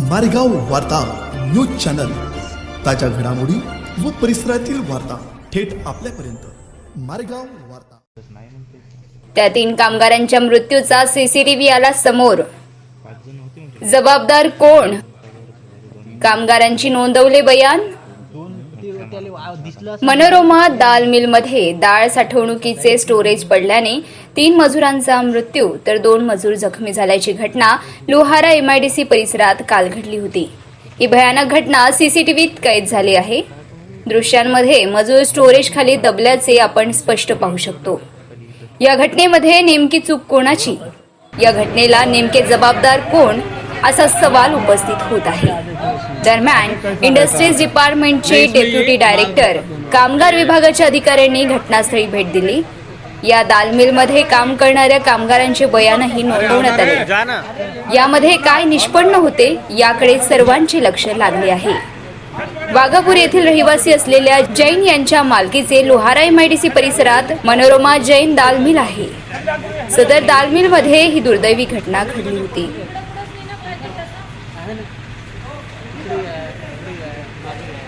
मारेगाव वार्ता news channel. ताज्या घडामोडी व परिसरातील वार्ता थेट आपल्यापर्यंत. मारेगाव वार्ता. त्या तीन कामगारांच्या मृत्यूचा सीसीटीव्ही आला समोर. जबाबदार कोण? कामगारांची नोंदवले बयान? मनोरमा दाल मिलमध्ये डाळ साठवणुकीचे स्टोरेज पडल्याने तीन मजुरांचा मृत्यू तर दोन मजूर जखमी झाल्याची घटना लोहारा एमआयडीसी परिसरात काल घडली होती. ही भयानक घटना सीसीटीव्हीत कैद झाली आहे. दृश्यांमध्ये मजूर स्टोरेज खाली दबल्याचे आपण स्पष्ट पाहू शकतो. या घटनेमध्ये नेमकी चूक कोणाची? या घटनेला नेमके जबाबदार कोण? असा सवाल उपस्थित होत आहे. दरम्यान इंडस्ट्रीज डिपार्टमेंटचे डेप्युटी डायरेक्टर कामगार विभागाच्या अधिकाऱ्यांनी घटनास्थळी भेट दिली. या दाल मिलमध्ये काम करणाऱ्या कामगारांचे बयानही नोंदवण्यात आले. यामध्ये काय निष्पन्न होते याकडे सर्वांचे लक्ष लागले आहे. वाघापूर येथील रहिवासी असलेल्या जैन यांच्या मालकीचे लोहारा एमआयडीसी परिसरात मनोरमा जैन दाल मिल आहे. सदर दाल ही दुर्दैवी घटना घडली होती. Hãy subscribe đi kênh đi Mì Gõ Để